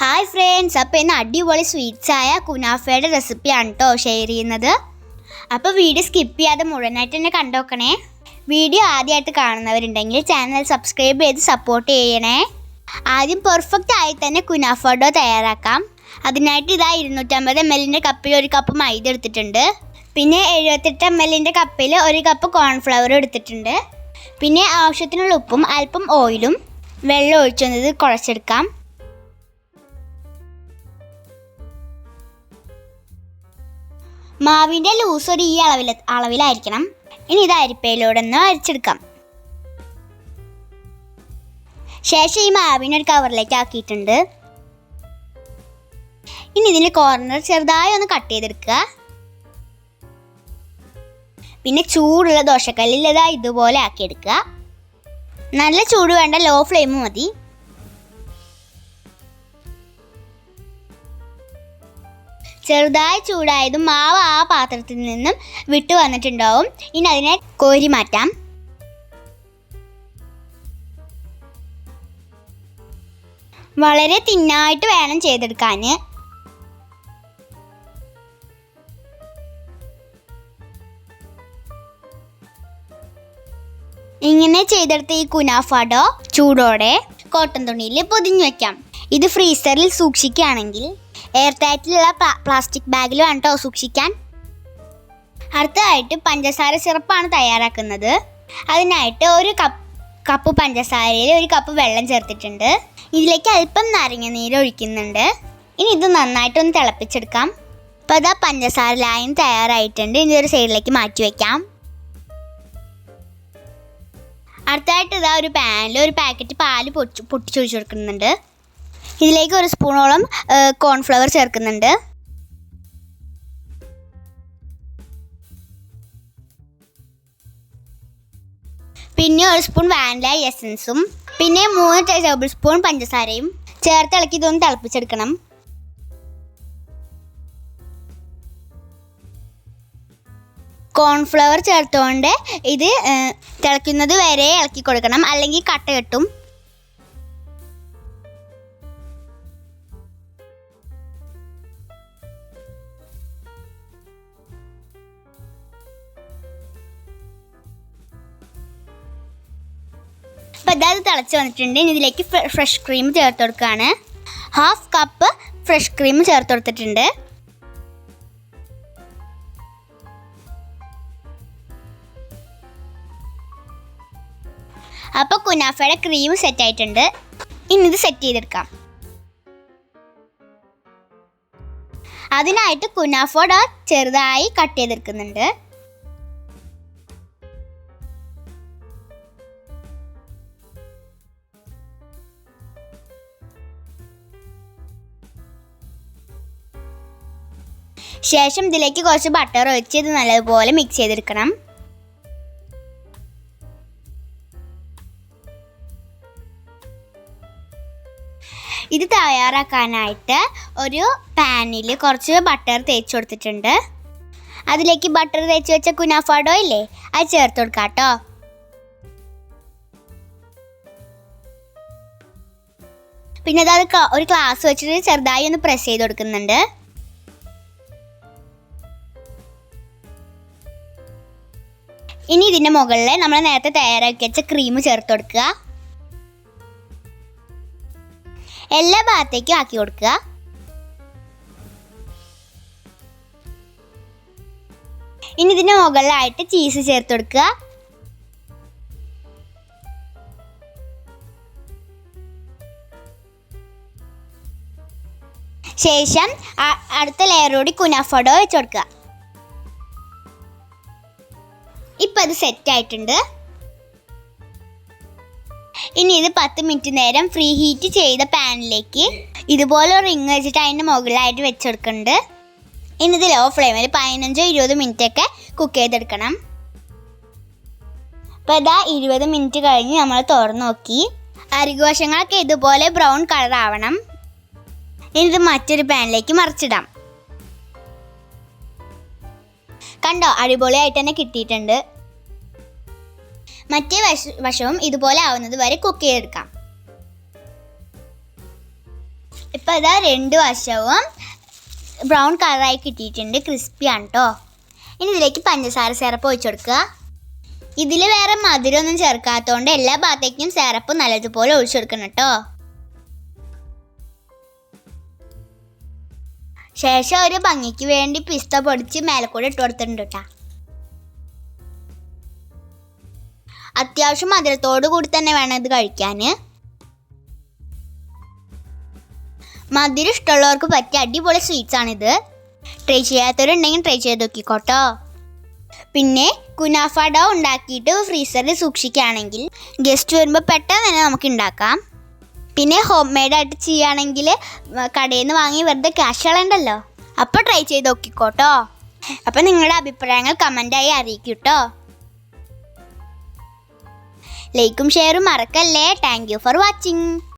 Hi friends അപ്പോൾ ഇന്ന് അടിപൊളി സ്വീറ്റ്സ് ആയ കുനാഫയുടെ റെസിപ്പിയാണ് കേട്ടോ ഷെയർ ചെയ്യുന്നത്. അപ്പോൾ വീഡിയോ സ്കിപ്പ് ചെയ്യാതെ മുഴുവനായിട്ട് തന്നെ കണ്ടോക്കണേ. വീഡിയോ ആദ്യമായിട്ട് കാണുന്നവരുണ്ടെങ്കിൽ ചാനൽ സബ്സ്ക്രൈബ് ചെയ്ത് സപ്പോർട്ട് ചെയ്യണേ. ആദ്യം പെർഫെക്റ്റ് ആയി തന്നെ കുനാഫ ഡോ തയ്യാറാക്കാം. അതിനായിട്ട് ഇതാ ഇരുന്നൂറ്റമ്പത് എം എല്ലിന്റെ കപ്പിൽ ഒരു കപ്പ് മൈദ എടുത്തിട്ടുണ്ട്. പിന്നെ എഴുപത്തെട്ട് എം എല്ലിന്റെ കപ്പിൽ ഒരു കപ്പ് കോൺഫ്ലവർ എടുത്തിട്ടുണ്ട്. പിന്നെ ആവശ്യത്തിനുള്ള ഉപ്പും അല്പം ഓയിലും വെള്ളം ഒഴിച്ചത് കുഴച്ചെടുക്കാം. മാവിന്റെ ലൂസ് ഒരു ഈ അളവിൽ അളവിലായിരിക്കണം. ഇനി ഇത് അരിപ്പയിലൂടെ ഒന്ന് അരിച്ചെടുക്കാം. ശേഷം ഈ മാവിനെ ഒരു കവറിലേക്ക് ആക്കിയിട്ടുണ്ട്. ഇനി ഇതിന്റെ കോർണർ ചെറുതായി ഒന്ന് കട്ട് ചെയ്തെടുക്കുക. പിന്നെ ചൂടുള്ള ദോശക്കല്ലിൽ ഇതാ ഇതുപോലെ ആക്കിയെടുക്കുക. നല്ല ചൂട് വേണ്ട ലോ ഫ്ലെയിം മതി. ചെറുതായി ചൂടായതും മാവ് ആ പാത്രത്തിൽ നിന്നും വിട്ടു വന്നിട്ടുണ്ടാവും. ഇനി അതിനെ കോരി മാറ്റാം. വളരെ തിന്നായിട്ട് വേണം ചെയ്തെടുക്കാൻ. ഇങ്ങനെ ചെയ്തെടുത്ത ഈ കുനാഫാഡോ ചൂടോടെ കോട്ടൺ തുണിയിൽ പൊതിഞ്ഞു വെക്കാം. ഇത് ഫ്രീസറിൽ സൂക്ഷിക്കുകയാണെങ്കിൽ എയർ ടൈറ്റിലുള്ള പ്ലാസ്റ്റിക് ബാഗിൽ വേണം കേട്ടോ സൂക്ഷിക്കാൻ. അടുത്തതായിട്ട് പഞ്ചസാര സിറപ്പാണ് തയ്യാറാക്കുന്നത്. അതിനായിട്ട് ഒരു കപ്പ് കപ്പ് പഞ്ചസാരയിൽ ഒരു കപ്പ് വെള്ളം ചേർത്തിട്ടുണ്ട്. ഇതിലേക്ക് അല്പം നാരങ്ങ നീര് ഒഴിക്കുന്നുണ്ട്. ഇനി ഇത് നന്നായിട്ടൊന്ന് തിളപ്പിച്ചെടുക്കാം. അപ്പോൾ അതാ പഞ്ചസാര ലായം തയ്യാറായിട്ടുണ്ട്. ഇനി ഒരു സൈഡിലേക്ക് മാറ്റി വയ്ക്കാം അടുത്തായിട്ട് ഇതാ ഒരു പാനിൽ ഒരു പാക്കറ്റ് പാൽ പൊട്ടി പൊട്ടിച്ചൊഴിച്ചു കൊടുക്കുന്നുണ്ട്. ഇതിലേക്ക് ഒരു സ്പൂണോളം കോൺഫ്ലവർ ചേർക്കുന്നുണ്ട്. പിന്നെ ഒരു സ്പൂൺ വാനില എസൻസും പിന്നെ മൂന്ന് ടേബിൾ സ്പൂൺ പഞ്ചസാരയും ചേർത്ത് ഇളക്കി ഇതൊന്ന് തിളപ്പിച്ചെടുക്കണം. കോൺഫ്ലവർ ചേർത്തുകൊണ്ട് ഇത് തിളയ്ക്കുന്നത് വരെ ഇളക്കി കൊടുക്കണം. അല്ലെങ്കിൽ കട്ട കെട്ടും. അപ്പോൾ ഇത് തിളച്ച് വന്നിട്ടുണ്ട്. ഇനി ഇതിലേക്ക് ഫ്രഷ് ക്രീം ചേർത്ത് കൊടുക്കുകയാണ് ഹാഫ് കപ്പ് ഫ്രഷ് ക്രീം ചേർത്ത് കൊടുത്തിട്ടുണ്ട്. അപ്പോൾ കുനാഫയുടെ ക്രീം സെറ്റ് ആയിട്ടുണ്ട്. ഇനി ഇത് സെറ്റ് ചെയ്തെടുക്കാം. അതിനായിട്ട് കുനാഫോട ചെറുതായി കട്ട് ചെയ്തെടുക്കുന്നുണ്ട്. ശേഷം ഇതിലേക്ക് കുറച്ച് ബട്ടർ ഒഴിച്ച് ഇത് നല്ലതുപോലെ മിക്സ് ചെയ്തെടുക്കണം. ഇത് തയ്യാറാക്കാനായിട്ട് ഒരു പാനിൽ കുറച്ച് ബട്ടർ തേച്ച് കൊടുത്തിട്ടുണ്ട്. അതിലേക്ക് ബട്ടർ തേച്ച് വെച്ച കുനാഫാഡോ ഇല്ലേ അത് ചേർത്ത് കൊടുക്കാം കേട്ടോ. പിന്നെ അത് ഒരു ഗ്ലാസ് വെച്ചിട്ട് ചെറുതായി ഒന്ന് പ്രസ് ചെയ്ത് കൊടുക്കുന്നുണ്ട്. ഇനി ഇതിന്റെ മുകളിൽ നമ്മൾ നേരത്തെ തയ്യാറാക്കി വെച്ച ക്രീം ചേർത്ത് കൊടുക്കുക. എല്ലാ ഭാഗത്തേക്കും ആക്കി കൊടുക്കുക. ഇനി ഇതിന്റെ മുകളിലായിട്ട് ചീസ് ചേർത്ത് കൊടുക്കുക. ശേഷം അടുത്ത ലെയറോടി കുനാഫോഡോ വെച്ച് കൊടുക്കുക. ഇപ്പം അത് സെറ്റ് ആയിട്ടുണ്ട് ഇനി ഇത് പത്ത് മിനിറ്റ് നേരം ഫ്രീ ഹീറ്റ് ചെയ്ത പാനിലേക്ക് ഇതുപോലെ റിങ് വെച്ചിട്ട് അതിന്റെ മുകളിലായിട്ട് വെച്ചെടുക്കുന്നുണ്ട്. ഇനി ഇത് ലോ ഫ്ലെയിമിൽ പതിനഞ്ചോ ഇരുപത് മിനിറ്റ് ഒക്കെ കുക്ക് ചെയ്തെടുക്കണം. അപ്പോൾ ഇതാ ഇരുപത് മിനിറ്റ് കഴിഞ്ഞ് നമ്മൾ തുറന്ന് നോക്കി. അരികോശങ്ങളൊക്കെ ഇതുപോലെ ബ്രൗൺ കളർ ആവണം. ഇനി ഇത് മറ്റൊരു പാനിലേക്ക് മറിച്ചിടാം. കണ്ടോ? അടിപൊളിയായിട്ട് തന്നെ കിട്ടിയിട്ടുണ്ട്. മറ്റേ വശ വശവും ഇതുപോലെ ആവുന്നത് വരെ കുക്ക് ചെയ്തെടുക്കാം. ഇപ്പം ഇതാ രണ്ട് വശവും ബ്രൗൺ കളറായി കിട്ടിയിട്ടുണ്ട്. ക്രിസ്പിയാണ് കേട്ടോ ഇനി ഇതിലേക്ക് പഞ്ചസാര സിറപ്പ് ഒഴിച്ചു കൊടുക്കുക. ഇതിൽ വേറെ മധുരമൊന്നും ചേർക്കാത്തതുകൊണ്ട് എല്ലാ ഭാഗത്തേക്കും സിറപ്പ് നല്ലതുപോലെ ഒഴിച്ചു കൊടുക്കണം കേട്ടോ ശേഷം ഒരു ഭംഗിക്ക് വേണ്ടി പിസ്ത പൊടിച്ച് മേലക്കൂടെ ഇട്ട് കൊടുത്തിട്ടുണ്ട് കേട്ടോ. അത്യാവശ്യം മധുരത്തോടു കൂടി തന്നെ വേണം ഇത് കഴിക്കാൻ മധുരം ഇഷ്ടമുള്ളവർക്ക് പറ്റിയ അടിപൊളി സ്വീറ്റ്സ് ആണിത്. ട്രൈ ചെയ്യാത്തവരുണ്ടെങ്കിൽ ട്രൈ ചെയ്ത് നോക്കിക്കോട്ടോ. പിന്നെ കുനാഫ ഡോ ഉണ്ടാക്കിയിട്ട് ഫ്രീസറിൽ സൂക്ഷിക്കുകയാണെങ്കിൽ ഗസ്റ്റ് വരുമ്പോൾ പെട്ടെന്ന് തന്നെ നമുക്ക് ഉണ്ടാക്കാം. പിന്നെ ഹോം മെയ്ഡായിട്ട് ചെയ്യുകയാണെങ്കിൽ കടയിൽ നിന്ന് വാങ്ങി വെറുതെ ക്യാഷ് കളയണ്ടല്ലോ അപ്പോൾ ട്രൈ ചെയ്ത് നോക്കിക്കോട്ടോ. അപ്പോൾ നിങ്ങളുടെ അഭിപ്രായങ്ങൾ കമന്റായി അറിയിക്കൂട്ടോ കേട്ടോ ലൈക്കും ഷെയറും മറക്കല്ലേ. Thank you for watching